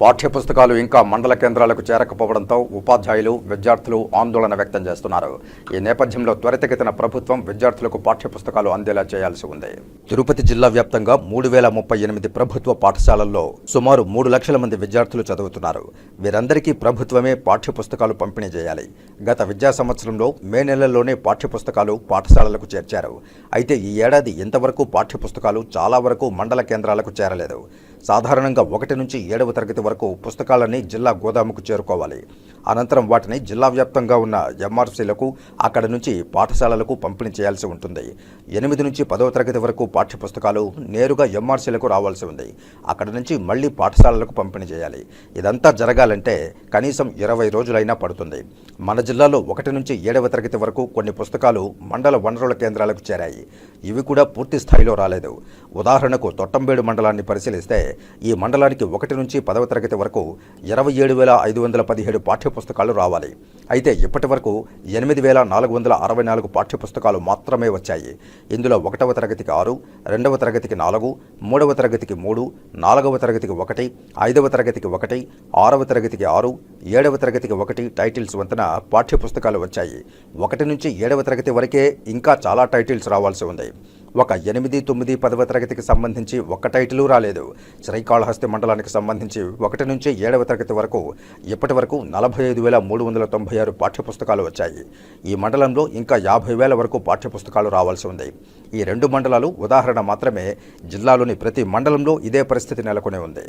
పాఠ్యపుస్తకాలు ఇంకా మండల కేంద్రాలకు చేరకపోవడంతో ఉపాధ్యాయులు విద్యార్థులు ఆందోళన వ్యక్తం చేస్తున్నారు. ఈ నేపథ్యంలో త్వరితగతిన ప్రభుత్వం విద్యార్థులకు పాఠ్యపుస్తకాలు అందేలా చేయాల్సి ఉంది. తిరుపతి జిల్లా వ్యాప్తంగా మూడు వేల ముప్పై ఎనిమిది ప్రభుత్వ పాఠశాలల్లో సుమారు మూడు లక్షల మంది విద్యార్థులు చదువుతున్నారు. వీరందరికీ ప్రభుత్వమే పాఠ్యపుస్తకాలు పంపిణీ చేయాలి. గత విద్యా సంవత్సరంలో మే నెలలోనే పాఠ్యపుస్తకాలు పాఠశాలలకు చేర్చారు. అయితే ఈ ఏడాది ఇంతవరకు పాఠ్యపుస్తకాలు చాలా వరకు మండల కేంద్రాలకు చేరలేదు. సాధారణంగా ఒకటి నుంచి ఏడవ తరగతి వరకు పుస్తకాలన్నీ జిల్లా గోదాముకు చేరుకోవాలి. అనంతరం వాటిని జిల్లా వ్యాప్తంగా ఉన్న ఎంఆర్సీలకు అక్కడ నుంచి పాఠశాలలకు పంపిణీ చేయాల్సి ఉంటుంది. ఎనిమిది నుంచి పదవ తరగతి వరకు పాఠ్యపుస్తకాలు నేరుగా ఎంఆర్సీలకు రావాల్సి ఉంది. అక్కడ నుంచి మళ్ళీ పాఠశాలలకు పంపిణీ చేయాలి. ఇదంతా జరగాలంటే కనీసం ఇరవై రోజులైనా పడుతుంది. మన జిల్లాలో ఒకటి నుంచి ఏడవ తరగతి వరకు కొన్ని పుస్తకాలు మండల వనరుల కేంద్రాలకు చేరాయి. ఇవి కూడా పూర్తి స్థాయిలో రాలేదు. ఉదాహరణకు తొట్టంబేడు మండలాన్ని పరిశీలిస్తే ఈ మండలానికి ఒకటి నుంచి పదవ తరగతి వరకు ఇరవై ఏడు వేల ఐదు వందల పదిహేడు పాఠ్యపుస్తకాలు రావాలి. అయితే ఇప్పటి వరకు ఎనిమిది వేల నాలుగు వందల అరవై నాలుగు పాఠ్యపుస్తకాలు మాత్రమే వచ్చాయి. ఇందులో ఒకటవ తరగతికి ఆరు రెండవ తరగతికి నాలుగు మూడవ తరగతికి మూడు నాలుగవ తరగతికి ఒకటి ఐదవ తరగతికి ఒకటి ఆరవ తరగతికి ఆరు ఏడవ తరగతికి ఒకటి టైటిల్స్ వంతన పాఠ్యపుస్తకాలు వచ్చాయి. ఒకటి నుంచి ఏడవ తరగతి వరకే ఇంకా చాలా టైటిల్స్ రావాల్సి ఉంది. ఒక ఎనిమిది తొమ్మిది పదవ తరగతికి సంబంధించి ఒక్క టైటిలు రాలేదు. శ్రీకాళహస్తి మండలానికి సంబంధించి ఒకటి నుంచి ఏడవ తరగతి వరకు ఇప్పటి వరకు నలభై ఐదు వేల మూడు వందల తొంభై ఆరు పాఠ్యపుస్తకాలు వచ్చాయి. ఈ మండలంలో ఇంకా యాభై వేల వరకు పాఠ్యపుస్తకాలు రావాల్సి ఉంది. ఈ రెండు మండలాలు ఉదాహరణ మాత్రమే. జిల్లాలోని ప్రతి మండలంలో ఇదే పరిస్థితి నెలకొని ఉంది.